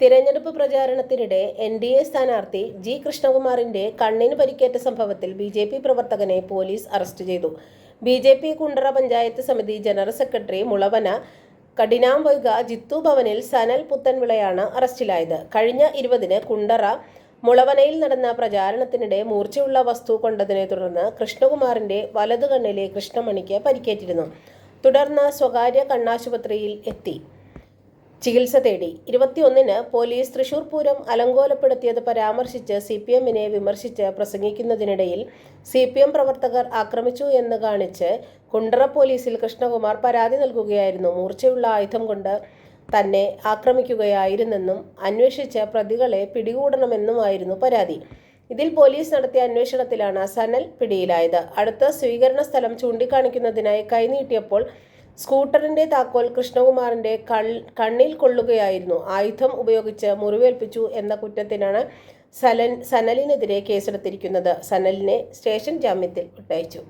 തിരഞ്ഞെടുപ്പ് പ്രചാരണത്തിനിടെ N D A സ്ഥാനാർത്ഥി ജി കൃഷ്ണകുമാറിന്റെ കണ്ണിന് പരിക്കേറ്റ സംഭവത്തിൽ ബി ജെ പി പ്രവർത്തകനെ പോലീസ് അറസ്റ്റ് ചെയ്തു. B J P Kundara panchayat സമിതി ജനറൽ സെക്രട്ടറി മുളവന കഠിനാംവൈക ജിത്തു ഭവനിൽ സനൽ പുത്തൻവിളയാണ് അറസ്റ്റിലായത്. കഴിഞ്ഞ ഇരുപതിന് കുണ്ടറ മുളവനയിൽ നടന്ന പ്രചാരണത്തിനിടെ മൂർച്ചയുള്ള വസ്തു കൊണ്ടതിനെ തുടർന്ന് കൃഷ്ണകുമാറിന്റെ വലതു കണ്ണിലെ കൃഷ്ണമണിക്ക് പരിക്കേറ്റിരുന്നു. തുടർന്ന് സ്വകാര്യ കണ്ണാശുപത്രിയിൽ എത്തി. ചികിത്സ തേടി. ഇരുപത്തിയൊന്നിന് പോലീസ് തൃശൂർ പൂരം അലങ്കോലപ്പെടുത്തിയത് പരാമർശിച്ച് സി പി എമ്മിനെ വിമർശിച്ച് പ്രസംഗിക്കുന്നതിനിടയിൽ സി പി എം പ്രവർത്തകർ ആക്രമിച്ചു എന്ന് കാണിച്ച് കുണ്ടറ പോലീസിൽ കൃഷ്ണകുമാർ പരാതി നൽകുകയായിരുന്നു. മൂർച്ചയുള്ള ആയുധം കൊണ്ട് തന്നെ ആക്രമിക്കുകയായിരുന്നെന്നും അന്വേഷിച്ച് പ്രതികളെ പിടികൂടണമെന്നുമായിരുന്നു പരാതി. ഇതിൽ പോലീസ് നടത്തിയ അന്വേഷണത്തിലാണ് സനൽ പിടിയിലായത്. അടുത്ത സ്വീകരണ സ്ഥലം ചൂണ്ടിക്കാണിക്കുന്നതിനായി കൈനീട്ടിയപ്പോൾ സ്കൂട്ടറിന്റെ താക്കോൽ കൃഷ്ണകുമാറിന്റെ കണ്ണിൽ കൊള്ളുകയായിരുന്നു. ആയുധം ഉപയോഗിച്ച് മുറിവേൽപ്പിച്ചു എന്ന കുറ്റത്തിനാണ് സലൻ സനലിനെതിരെ കേസെടുത്തിരിക്കുന്നത്. സനലിനെ സ്റ്റേഷൻ ജാമ്യത്തിൽ വിട്ടയച്ചു.